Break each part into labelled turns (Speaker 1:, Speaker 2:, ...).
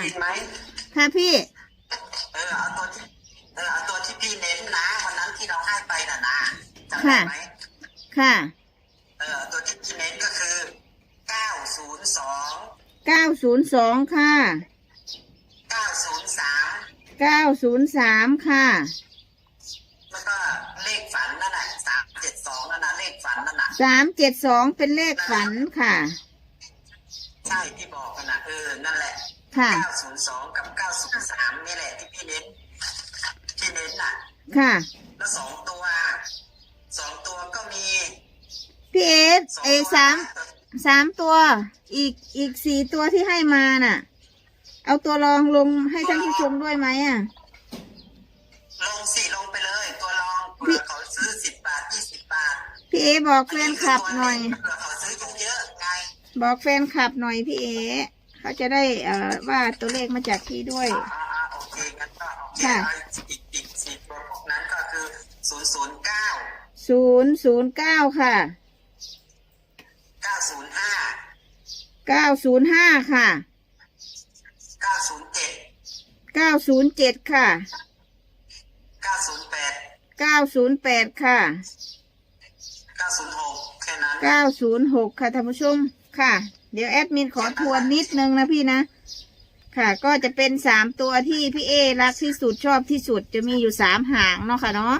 Speaker 1: ผิดไหม
Speaker 2: ค่ะพี่
Speaker 1: เออเอาตัวที่เออเอาตัวที่พี่เน้นนะวันนั้นที่เราให้ไปน่ะนะจำได้ไหม
Speaker 2: ค่ะ
Speaker 1: เออตัวที่พี่เน้นก็คือเก้าศูนย์สอง
Speaker 2: เก้าศูนย์สองค่ะ
Speaker 1: เก้าศูนย์สาม
Speaker 2: เก้าศูนย์สามค่ะ
Speaker 1: แล้วก็เลขฝันนั่นน่ะสามเจ็ดสองนั่นน่ะเลขฝันนั่นน่ะ
Speaker 2: สามเจ็ดสองเป็นเลขฝันค่ะ
Speaker 1: ใช่ที่บอกกันนะเออนั่นแหละ
Speaker 2: ค่ะ
Speaker 1: เก้าศูนย์สองกับเก้าศูนย์สามนี่แหละที่พี่เน้นที่เน้นน่ะ
Speaker 2: ค่ะ
Speaker 1: แล้วสองตัวสองตัวก็มี
Speaker 2: พี่เอส
Speaker 1: สอง
Speaker 2: เอ
Speaker 1: ตัว
Speaker 2: สามสามตัว อีกอีกสี่ตัวที่ให้มาน่ะ เอาตัวรองลงให้ท่านผู้ชมด้วยไหมอะ
Speaker 1: ลงสิลงไปเลย ตัวรองเผื่อเขาซื้อสิบบาทยี่สิบบาท
Speaker 2: พี่เอบอกแฟนคลับหน่อย
Speaker 1: เผื่อเขาซื้อเยอะๆไง
Speaker 2: บอกแฟนคลับหน่อยพี่เอ เขาจะได้เอ่อว่าตัวเลขมาจากพี่ด้วย
Speaker 1: อ่าอ่าโอเคงั้นก็โอเค
Speaker 2: ค่ะ
Speaker 1: เอาอีกอีกสี่ตัวพวกนั้นก็คือศูนย์ศูนย์เก้า
Speaker 2: ศูนย์ศูนย์เก้าค่ะ
Speaker 1: เก้าศูนย์ห้า
Speaker 2: เก้าศูนย์ห้าค่ะ
Speaker 1: เก้าศูนย์เจ็ด
Speaker 2: เก้าศูนย์เจ็ดค่ะ
Speaker 1: เก้าศูนย์แปด
Speaker 2: เก้าศูนย์แปดค่ะ
Speaker 1: เก้าศูนย์หกแค่นั้น
Speaker 2: เก้าศูนย์หกค่ะท่านผู้ชมค่ะเดี๋ยวแอดมินขอทวนนิดนึงนะพี่นะ ค่ะ ก็จะเป็นสามตัวที่พี่เอรักที่สุดชอบที่สุดจะมีอยู่สามหางเนาะค่ะเนาะ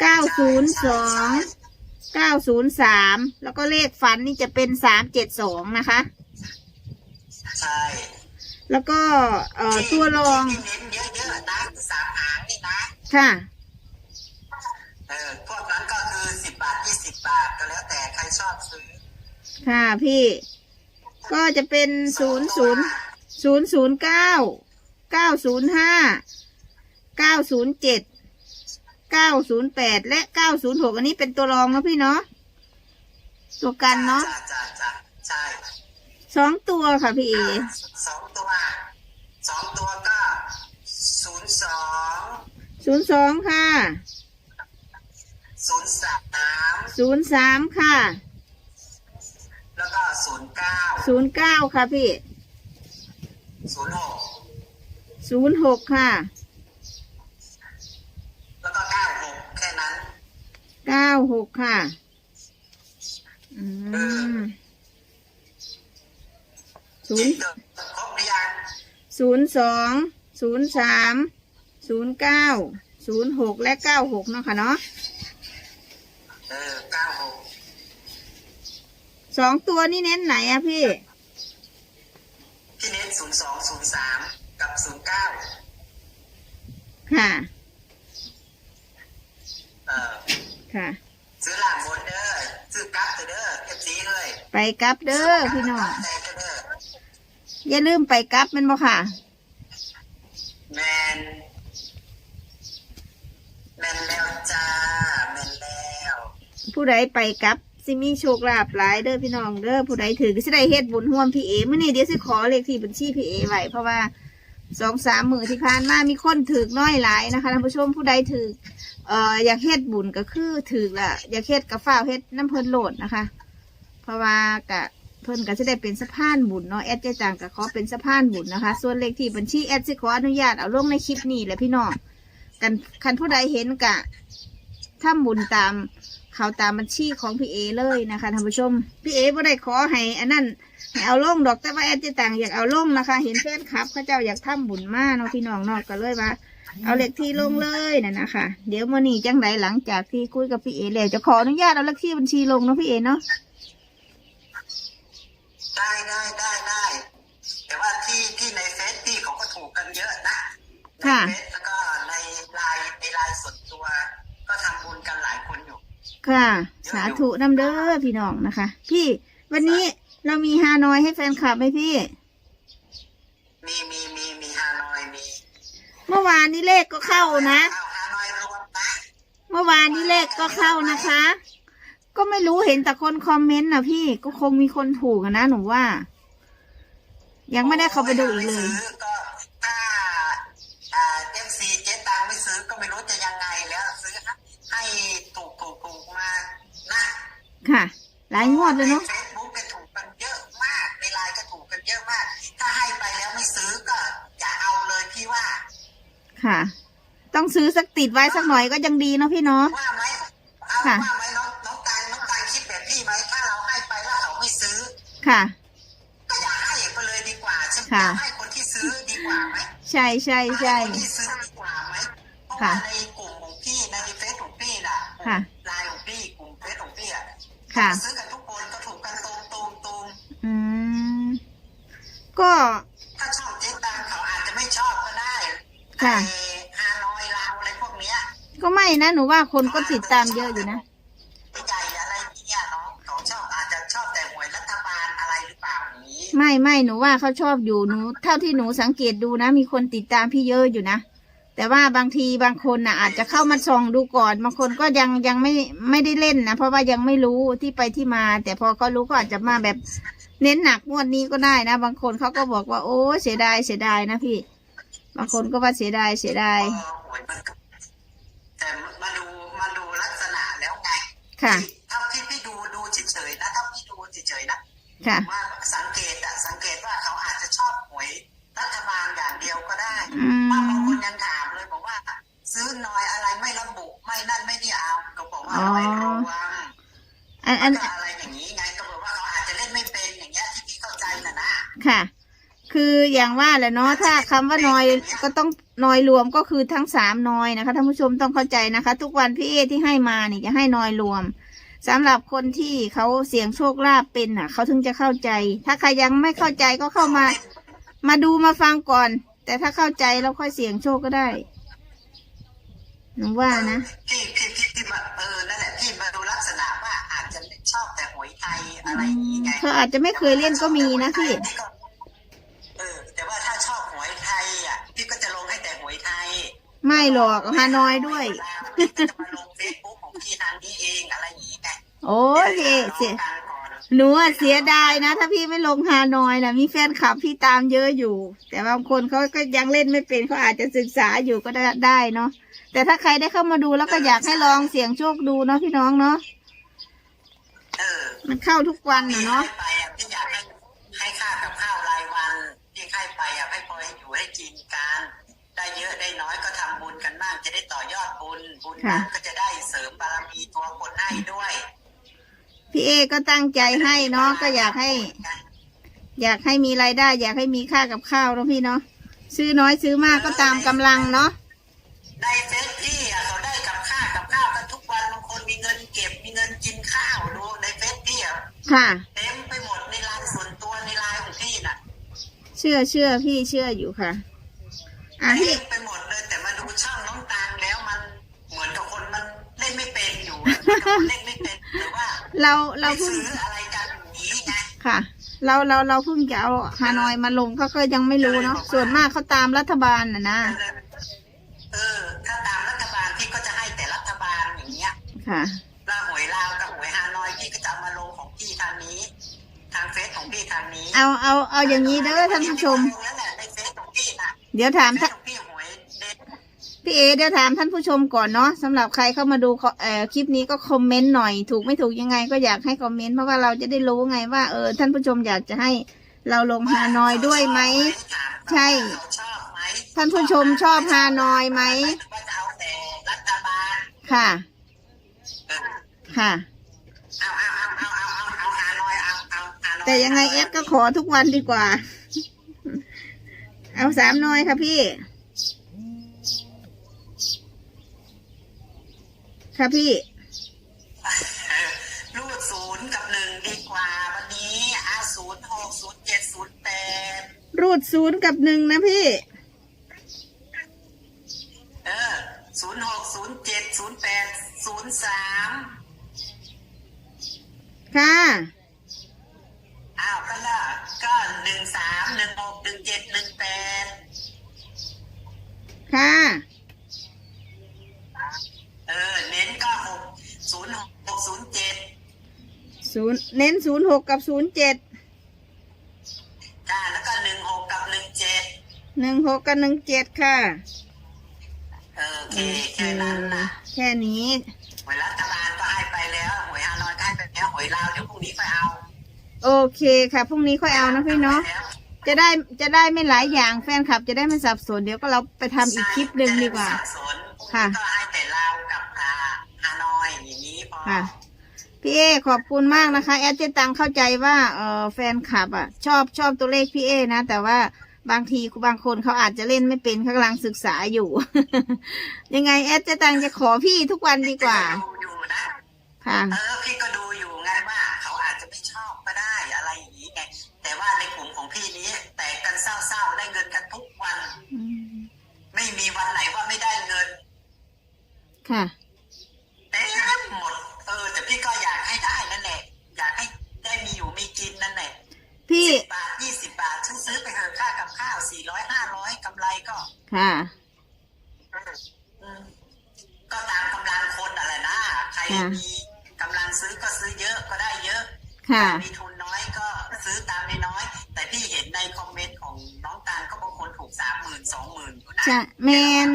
Speaker 2: เก้าศูนย์สองเก้าศูนย์สามแล้วก็เลขฝันนี่จะเป็นสามเจ็ดสองนะคะ
Speaker 1: ใช่
Speaker 2: แล้วก็เอ่อตัวรอง
Speaker 1: ที่เน้นเยอะๆนะสามหางนี่นะ
Speaker 2: ค่ะ
Speaker 1: ค่ะ
Speaker 2: พี่ก็จะเป็นศูนย์ศูนย์ศูนย์ศูนย์เก้าเก้าศูนย์ห้าเก้าศูนย์เจ็ดเก้าศูนย์แปดและเก้าศูนย์หกอันนี้เป็นตัวรองเนาะพี่เนาะตัวกันเนาะ
Speaker 1: จ้จ้าจ้าใช่
Speaker 2: สองตัวค่ะพี่เอ
Speaker 1: สองตัวสองตัวก็ศูนย์สอง
Speaker 2: ศูนย์สองค่ะ
Speaker 1: ศูนย์สาม
Speaker 2: ศูนย์สามค่ะ
Speaker 1: แล้วก็ศูนย์เก้า
Speaker 2: ศูนย์เก้าค่ะพี่
Speaker 1: ศูนย์หก
Speaker 2: ศูนย์หกค่ะ
Speaker 1: แล้วก็เก้าหกแค่นั้น
Speaker 2: เก้าหกค่ะ อืมศูนย์
Speaker 1: ครบหรือยัง
Speaker 2: ศูนย์สองศูนย์สามศูนย์เก้าศูนย์หกและเก้าหกเนาะค่ะเนาะ
Speaker 1: เออเก้าหก
Speaker 2: สองตัวนี่เน้นไหนอะพี่
Speaker 1: พี่เน้นศูนย์สองศูนย์สามกับศูนย์เก้า
Speaker 2: ค่ะ
Speaker 1: เออ
Speaker 2: ค่ะ
Speaker 1: ซื้อหลังบนเด้อซื้อกั๊บเด้อเก็บสีเลย
Speaker 2: ไปกลับเด้อพี่น้อง
Speaker 1: แต่เด้อ
Speaker 2: อย่าลืมไปกลับแมันบ่ค่ะ
Speaker 1: แมนแมนแล้วจ้าแมนแล้ว
Speaker 2: ผู้ใดไปกลับ สิมีโชคลาภหลายเด้อพี่น้องเด้อผู้ใดถือก็สิได้เฮ็ดบุญร่วมพี่เอมื้อนี้เดี๋ยวสิขอเลขที่บัญชีพี่เอไว้เพราะว่าสองสามมื้อที่ผ่านมามีคนถือน้อยหลายนะคะท่านผู้ชมผู้ใดถือเอ่ออยากเฮ็ดบุญก็คือถือละอยากเฮ็ดกับฝ้าเฮ็ดน้ำเพิ่นโหลดนะคะ เพราะว่ากะเพิ่นก็จะได้เป็นสะพานบุญเนาะแอดเจจังก็ขอเป็นสะพานบุญนะคะ ส่วนเลขที่บัญชีแอดสิขออนุญาตเอาลงในคลิปนี้แหละพี่น้องกันคันผู้ใดเห็นกะทำบุญตาม เขาตามบัญชีของพี่เอเลยนะคะท่านผู้ชม พี่เอบ่ได้ขอให้อันนั้นให้เอาลงดอกแต่ว่าแอดเจตังอยากเอาลงนะคะ เห็นแฟนคลับเขาเจ้าอยากทำบุญมาเนาะพี่น้องเนอกก็เลยว่า เอาเลขที่ลงเลยนะนะคะ เดี๋ยวมื่อนี้จังไดหลังจากที่คุยกับพี่เอแล้วจะขออนุญาตเอาเลขที่บัญชีลงเนาะพี่เอเนาะ
Speaker 1: ได้ได้ได้ได้แต่ว่าที่ที่ในเฟซที่เขาก็ถูกกันเยอะนะใน
Speaker 2: ค่ะ
Speaker 1: เฟซ ค่ะ
Speaker 2: สาธุนำเด้อพี่น้องนะคะ พี่วันนี้เรามีฮานอยให้แฟนคลับไหมพี่
Speaker 1: มีมีมีมีฮานอยมี
Speaker 2: เมื่อวานนี้เลขก็เข้านะ
Speaker 1: เอาฮานอยรวมนะ
Speaker 2: เมื่อวานนี้เลขก็เข้านะคะ ก็ไม่รู้เห็นแต่คนคอมเมนต์นะพี่ก็คงมีคนถูกอะนะหนูว่า ยังไม่ได้เข้าไปดูอีกเลย
Speaker 1: ซื้อ ห
Speaker 2: ลายงวดเลยเนาะ
Speaker 1: เฟซบุ๊กก็ถูกกันเยอะมากในไลน์ก็ถูกกันเยอะมาก ถ้าให้ไปแล้วไม่ซื้อ
Speaker 2: ค่ะ ต้องซื้อสักติดไว้สักหน่อยก็ยังดีเนาะพี่เนาะ
Speaker 1: ว่าไหมเอา
Speaker 2: ค่ะ
Speaker 1: ว่าไหมน้องน้องตาลน้องตาลคิดแบบพี่ไหมถ้าเราให้ไปแล้วเขาไม่ซื้อ
Speaker 2: ค่ะ
Speaker 1: ก็อย่าให้ไปเลยดีกว่าใช่ไหม
Speaker 2: ค่ะ
Speaker 1: ให้คนที่ซื้อดีกว่าไหม
Speaker 2: ใช่ใช่ใช่
Speaker 1: ให้คนที่ซื้อดีกว่าไหมเพราะ
Speaker 2: ค่ะ
Speaker 1: ว่าในกลุ่มของพี่ในเฟซของพี่น่ะ
Speaker 2: ค่ะ
Speaker 1: ไลน์ของพี่กลุ่มเฟซของพี่อะ
Speaker 2: ค่ะ
Speaker 1: ซื้อ ก็ถ้าชอบเจ๊ตังเขาอาจจะไม่ชอบก็ได้
Speaker 2: ค่ะ
Speaker 1: ไอ้ฮานอยลาวอะไรพวกเนี้ย
Speaker 2: ก็ไม่นะหนูว่าคนก็ติดตามเยอะอยู่นะ
Speaker 1: ใหญ่อะไรเนี่ยน้องเขาชอบอาจจะชอบแต่หวยรัฐบาลอะไรหรือเปล่าอย่างนี้
Speaker 2: ไม่ไม่หนูว่าเขาชอบอยู่หนูเท่าที่หนูสังเกตดูนะ มีคนติดตามพี่เยอะอยู่นะแต่ว่าบางทีบางคนน่ะ อาจจะเข้ามาส่องดูก่อนบางคนก็ยังยังไม่ไม่ได้เล่นนะเพราะว่ายังไม่รู้ที่ไปที่มา แต่พอเขารู้ก็อาจจะมาแบบ เน้นหนักงวดนี้ก็ได้นะ บางคนเขาก็บอกว่า โอ้เสียดายเสียดายนะพี่ บางคนก็ว่าเสียดายเสียดาย
Speaker 1: เออหวยมันก็แต่มาดูมาดูลักษณะแล้วไง
Speaker 2: ค่ะ
Speaker 1: เท่าที่พี่ดูดูเฉยๆนะเท่าที่ดูเฉยๆนะ
Speaker 2: ค่ะ
Speaker 1: ว่าสังเกตอะสังเกตว่าเขาอาจจะชอบหวยรัฐบาลอย่างเดียวก็ได้
Speaker 2: อืม
Speaker 1: ว่าบางคนยังถามเลยบอกว่า ซื้อน้อยอะไรไม่ระบุไม่นั่นไม่นี่เอาก็บอกว่าน้อยรวม
Speaker 2: อันอัน
Speaker 1: ก็อะไร
Speaker 2: ค่ะ คืออย่างว่าแหละเนาะถ้าคำว่านอยก็ต้องนอยรวมก็คือทั้งสามนอยนะคะท่านผู้ชมต้องเข้าใจนะคะ ทุกวันพี่เอที่ให้มาเนี่ยจะให้นอยรวมสำหรับคนที่เขาเสี่ยงโชคลาภเป็นอะเขาถึงจะเข้าใจ ถ้าใครยังไม่เข้าใจก็เข้ามา มาดูมาฟังก่อน แต่ถ้าเข้าใจแล้วค่อยเสี่ยงโชคก็ได้หนูว่านะ
Speaker 1: พี่พี่พี่พี่มาเออนั่นแหละพี่มาดูลักษณะว่าอาจจะชอบแต่หวยไทยอะไรอย่างนี้ไง
Speaker 2: เขาอาจจะไม่เคยเล่นก็มีนะพี่
Speaker 1: เไม่
Speaker 2: หรอกฮานอยด้วย
Speaker 1: พี่ก็จะมาลงเฟซบุ๊กของพี่ทางนี้เองอะไรอย่างนี้ไง
Speaker 2: โอเคเสีย
Speaker 1: ดี๋ยวราลองกันก่อน
Speaker 2: หนูอะเสียดายนะ ถ้าพี่ไม่ลงฮานอยนะมีแฟนคลับพี่ตามเยอะอยู่ แต่บางคนเขาก็ยังเล่นไม่เป็นเขาอาจจะศึกษาอยู่ก็ได้ได้เนาะแต่ถ้าใครได้เข้ามาดูแล้วก็อยากให้ลองเสี่ยงโชคดูเนาะพี่น้องเนาะ
Speaker 1: เออ
Speaker 2: มันเข้าทุกวัน
Speaker 1: พี่
Speaker 2: นะเนาะ
Speaker 1: ให้ไปอะพี่อยากให้ให้ค่ากับข้าวรายวันพี่ให้ไปอะให้พอให้อยู่ให้กินกันได้ เยอะได้น้อยก็ทำบุญกันบ้างจะได้ต่อยอดบุญบุญนั้นก็จะได้เสริมบารมีตัวคนให้ด้วย
Speaker 2: พี่เอก็ตั้งใจให้เนาะก็อยากให้ อยากให้มีรายได้ อยากให้มีค่ากับข้าวเนาะพี่เนาะซื้อน้อยซื้อมากก็ตามกำลังเนาะ
Speaker 1: ในเฟซพี่อะเขาได้กับข้าวกับข้าวกันทุกวันบางคนมีเงินเก็บมีเงินกินข้าวดูในเฟซพี่อะ
Speaker 2: ค่ะ
Speaker 1: เต็มไปหมดในไลน์ส่วนตัวในไลน์ของพี่น่ะ
Speaker 2: เชื่อเชื่อพี่เชื่ออยู่ค่ะ อะ
Speaker 1: เต็
Speaker 2: พี่
Speaker 1: มไปหมดเลยแต่มาดูช่องน้องตางแล้วมันเหมือนกับคนมันเล่นไม่เป็นอยู่อะเหมือนกับคนเล่นไม่เป็นหรือว่า
Speaker 2: เราเรา
Speaker 1: ไม่
Speaker 2: เพิ่ง
Speaker 1: ซื้ออะไรกันอย่างนี้ไง
Speaker 2: ค่ะ เราเราเราเพิ่งจะเอาฮานอยมาลงเขาก็ยังไม่รู้เนาะส่วนมากเขาตามรัฐบาลน่ะนะ
Speaker 1: เออถ้าตามรัฐบาลพี่ก็จะให้แต่รัฐบาลอย่างเงี้ย
Speaker 2: ค่ะ
Speaker 1: ลาหวยลาวกับหวยฮานอยพี่ก็จะเอามาลงของพี่ทางนี้ ทางเฟซของพี่ทางนี้
Speaker 2: เอาเอาเอาอย่างนี้เด้อท่านผู้ชม
Speaker 1: เดี๋
Speaker 2: ยวถาม
Speaker 1: เฟ
Speaker 2: ท่า
Speaker 1: ซของพี่หวยเด็ด
Speaker 2: พี่เอ เดี๋ยวถามท่านผู้ชมก่อนเนาะสำหรับใครเข้ามาดูขอเอ่อคลิปนี้ก็คอมเมนต์หน่อย ถูกไม่ถูกยังไงก็อยากให้คอมเมนต์เพราะว่าเราจะได้รู้ไงว่าเออท่านผู้ชมอยากจะให้เราลงฮานอยด้วยไหม ใช่
Speaker 1: เขาชอบไหม
Speaker 2: ท่านผู้ชมชอบฮานอยไหม
Speaker 1: หรือว่าจะเอาแต่รัฐบาล
Speaker 2: ค่ะ
Speaker 1: เออ
Speaker 2: ค่ะ
Speaker 1: เอาเอาเอาเอาเอาเอาเอาฮานอยเอาเอาฮานอย
Speaker 2: แต่ยังไงเอสก็ขอทุกวันดีกว่า เอาสามน้อยค่ะพี่ ค่ะพี่
Speaker 1: รูดศูนย์กับหนึ่งดีกว่าวันนี้อาศูนย์หกศูนย์เจ็ดศูนย์แปด
Speaker 2: รูดศูนย์กับหนึ่งนะพี่
Speaker 1: เออศูนย์หกศูนย์เจ็ดศูนย์แปดศูนย์สาม
Speaker 2: ค่ะ
Speaker 1: อ้าวก็ละก็หนึ่งสามหนึ่งหกหนึ่งเจ็ดหนึ่งแปด
Speaker 2: ค่ะ
Speaker 1: เออ เน้นก็หกศูนย์หกศูนย์เจ็ด
Speaker 2: ศูนย์เน้นศูนย์หกกับศูนย์เจ็ด
Speaker 1: จ้าแล้วก็หนึ่งหกกับหนึ่งเจ็ด
Speaker 2: หนึ่งหกกับหนึ่งเจ็ดค่ะ
Speaker 1: เออโอเคแค่นั้นนะ
Speaker 2: แค่นี้
Speaker 1: หวยรัฐบาลก็ให้ไปแล้วหวยฮานอยก็ให้ไปแล้วหวยลาวเดี๋ยวพรุ่งนี้ไปเอา
Speaker 2: โอเคค่ะพรุ่งนี้ค่อยเอานะพี่เนาะ
Speaker 1: แล้ว
Speaker 2: จะได้จะได้ไม่หลายอย่างแฟนคลับ จะได้ไม่สับสนเดี๋ยวก็เราไปทำอีกคลิปหนึ่งดีกว่า
Speaker 1: จะไไม่สับสน
Speaker 2: ค่ะ
Speaker 1: ก็ให้แต่ลาวกับอ่าฮานอยอย่างนี้พอ
Speaker 2: ค่ะ พี่เอขอบคุณมากนะคะ แอดเจตังเข้าใจว่าเออแฟนคลับอะ ชอบชอบตัวเลขพี่เอนะ แต่ว่าบางทีบางคนเขาอาจจะเล่นไม่เป็นเขากำลังศึกษาอยู่ ยังไงแอดเจตังจะขอพี่ทุกวันดีกว่า
Speaker 1: ดูอยู่นะ
Speaker 2: ค่ะ
Speaker 1: เออพี่ก็
Speaker 2: ค่ะ
Speaker 1: เต็มหมด เออ แต่พี่ก็อยากให้ได้นั่นแหละ อยากให้ได้มีอยู่มีกินนั่นแหละ
Speaker 2: พี่
Speaker 1: สิบบาทยี่สิบบาทฉันซื้อไปเถอะค่ากับข้าวสี่ร้อยห้าร้อยกำไรก็
Speaker 2: ค่ะ
Speaker 1: อืมก็ตามกำลังคนอะไรนะ ใคร
Speaker 2: ค่ะ
Speaker 1: มีกำลังซื้อก็ซื้อเยอะก็ได้เยอะ
Speaker 2: ค่ะ
Speaker 1: มีทุนน้อยก็ซื้อตามน้อยๆแต่พี่เห็นในคอมเมนต์ของน้องตาลก็บางคนถูกสามหมื่นสองหมื่นอยู่นะ
Speaker 2: ใช่แมน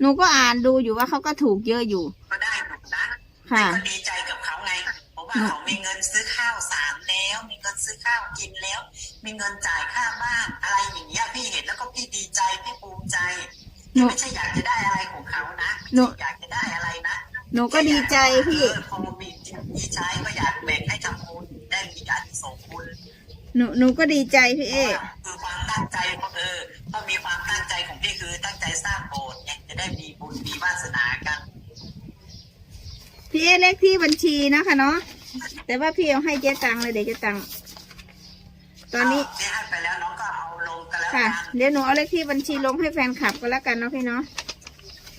Speaker 2: หนูก็อ่านดูอยู่ว่าเขาก็ถูกเยอะอยู่
Speaker 1: ก็ได้อยู่นะ
Speaker 2: ค่ะ
Speaker 1: ก็ดีใจกับเขาไงเพราะว่าเขามีเงินซื้อข้าวสารแล้ว มีเงินซื้อข้าวกินแล้ว มีเงินจ่ายค่าบ้านอะไรอย่างเงี้ยพี่เห็นแล้วก็พี่ดีใจพี่ภูมิใจ
Speaker 2: หนู
Speaker 1: ไม่ใช่อยากจะได้อะไรของเขานะ
Speaker 2: หนู
Speaker 1: ไม่ใช่อยากจะได้อะไรนะ
Speaker 2: หนูก็ดีใจพี่
Speaker 1: เออพอมีกินมีใช้ก็อยากแบ่งให้ทำบุญได้มีอานิสงส์บุญ
Speaker 2: หนูหนูก็ดีใจพี่เอ
Speaker 1: คือความตั้งใจของเออต้องมีความตั้งใจของพี่คือตั้งใจสร้างโบสถ์เนี่ยจะได้มีบุญมีวาสนากัน
Speaker 2: พี่เอเลขที่บัญชีนะคะเนาะแต่ว่าพี่เอาให้เจ๊ตังเลยเดี๋ยวเจ๊ตังตอนนี้
Speaker 1: ที่ให้ไปแล้วน้องก็เอาลงกันแล้ว
Speaker 2: ค่ะ
Speaker 1: กัน
Speaker 2: เดี๋ยวหนูเอาเลขที่บัญชีลงให้แฟนคลับก็แล้วกันเนาะพี่เนาะ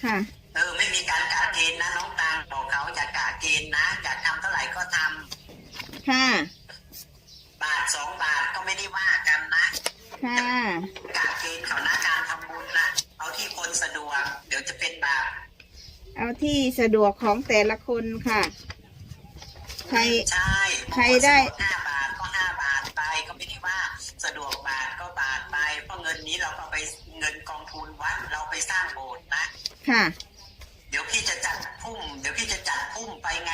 Speaker 2: ค่ะ
Speaker 1: เออไม่มีการกะเกณฑ์นะน้องตางบอกเขาอย่ากะเกณฑ์นะอยากทำเท่าไหร่ก็ทำ
Speaker 2: ค่ะ
Speaker 1: บาทสองบาทก็ไม่ได้ว่ากันนะ
Speaker 2: ค่ะ
Speaker 1: กะเกณฑ์เขานะการทำบุญนะเอาที่คนสะดวก เดี๋ยวจะเป็นบาป
Speaker 2: เอาที่สะดวกของแต่ละคนค่ะ ใคร
Speaker 1: ใช่
Speaker 2: ใครได้
Speaker 1: ห้าบาทก็ห้าบาทไปก็ไม่ได้ว่าสะดวกบาทก็บาทไปเพราะเงินนี้เราก็ไปเงินกองทุนวัดเราไปสร้างโบสถ์นะ
Speaker 2: ค่ะ
Speaker 1: เดี๋ยวพี่จะจัดพุ่ม เดี๋ยวพี่จะจัดพุ่มไปไง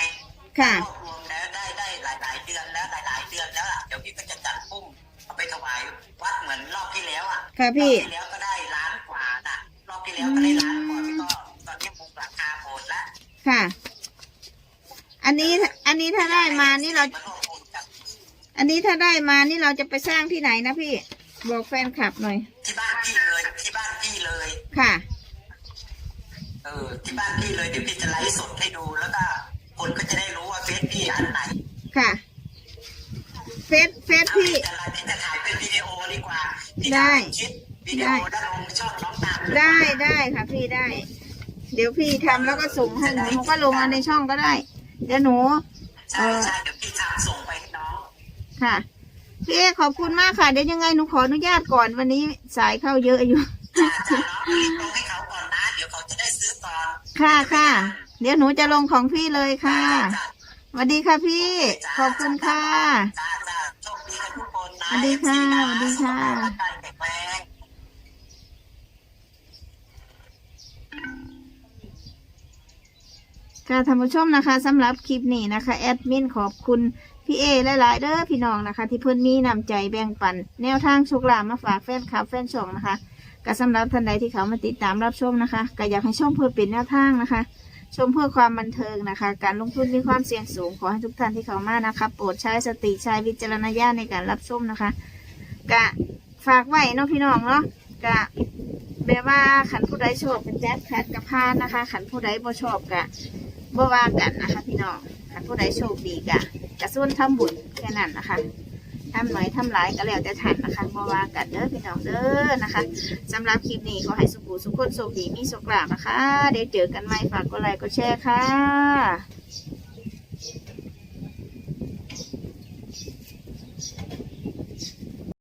Speaker 2: ค่ะ
Speaker 1: รวบรวมแล้วได้ได้หลายหลายๆเดือนแล้วหลายหลายๆเดือนแล้วล่ะเดี๋ยวพี่ก็จะจัดพุ่มเอาไปถวายวัดเหมือนรอบที่แล้วอะ
Speaker 2: ค่ะพี่
Speaker 1: รอบที่แล้วก็ได้ล้านกว่าน่ะ รอบที่แล้วก็ได้ล้านกว่าพี่ก็ตอนนี้มุกราคาโหดละ
Speaker 2: ค่ะ อันนี้ อันนี้ถ้าได้มานี่ เรา
Speaker 1: มร่วมบุญกับ
Speaker 2: อันนี้ถ้าได้มานี่เราจะไปสร้างที่ไหนนะพี่ บอกแฟนคลับหน่อย
Speaker 1: ที่บ้านพี่เลยที่บ้านพี่เลย
Speaker 2: ค่ะ
Speaker 1: เออที่บ้านพี่เลยเดี๋ยวพี่จะไลฟ์สดให้ดูแล้วก็คนก็จะได้รู้ว่าเฟซพี่อันไหน
Speaker 2: ค่ะ เฟซเฟซ
Speaker 1: ถ้า
Speaker 2: พี่
Speaker 1: พี่ จะไลฟ์พี่จะถ่ายเป็นวิดีโอดีกว่าพี่
Speaker 2: ได้
Speaker 1: ทำเป็นคลิปวิดีโอแล้วลงช่องน้องตาม
Speaker 2: ได้ได้ค่ะพี่ได้ เดี๋ยวพี่ทำแล้วก็ส่งให้หนูหนูก็ลงเอาในช่องก็ได้ เดี๋ยวหนู
Speaker 1: ใช่ใช่เดี๋ยวพี่ทำส่งไปให้น้อง
Speaker 2: ค่ะพี่เอขอบคุณมากค่ะ เดี๋ยวยังไงหนูขออนุญาตก่อนวันนี้สายเข้าเยอะอยู่
Speaker 1: จ้าจ้าน้องรีบลงให้เขาก่อนนะ เดี๋ยวเขาจะได้ซื้อก่อน
Speaker 2: ค่ะค่ะ เดี๋ยวหนูจะลงของพี่เลยค่ะ
Speaker 1: จ้า
Speaker 2: สวัสดีค่ะพี่ ขอบคุณค่ะ
Speaker 1: จ้าจ้าโชคดีกันทุกคนนะ
Speaker 2: สวัสดีค่ะ
Speaker 1: FC น
Speaker 2: สวัสดีค่ะ
Speaker 1: สุขภาพร่างกายแข็งแรง
Speaker 2: ค่ะท่านผู้ชมนะคะสำหรับคลิปนี้นะคะแอดมินขอบคุณพี่เอหลายๆเด้อพี่น้องนะคะ ที่เพิ่อนมีนำใจแบ่งปัน แนวทางโชคลาภมาฝากแฟนคลับแฟนช่องนะคะก็สำหรับท่านใดที่เขามาติดตามรับชมนะคะก็อยากให้ชมเพื่อเป็นแนวทางนะคะ ชมเพื่อความบันเทิงนะคะ การลงทุนมีความเสี่ยงสูงขอให้ทุกท่านที่เข้ามานะคะโปรดใช้สติใช้วิจารณญาณในการรับชมนะคะกะฝากไว้เนาะพี่น้องเนาะกะแบบว่าขันผู้ใดชอบเป็นแจ๊คแพทกับพานนะคะ ขันผู้ใดบ่ชอบกะ บ่ว่ากันนะคะ พี่น้องถ้าผู้ใดโชคดีกะกระส่วนทำบุญแค่นั้นนะคะทำหน่อยทำหลายก็แล้วแต่ท่านนะคะบ่ว่ากันเด้อพี่น้องเด้อนะคะสำหรับคลิปนี้ขอให้สุขุสุขคนโชคดีมีสุขลาภนะคะ เดี๋ยวเจอกันใหม่ฝากกดไลค์กดแชร์ค่ะ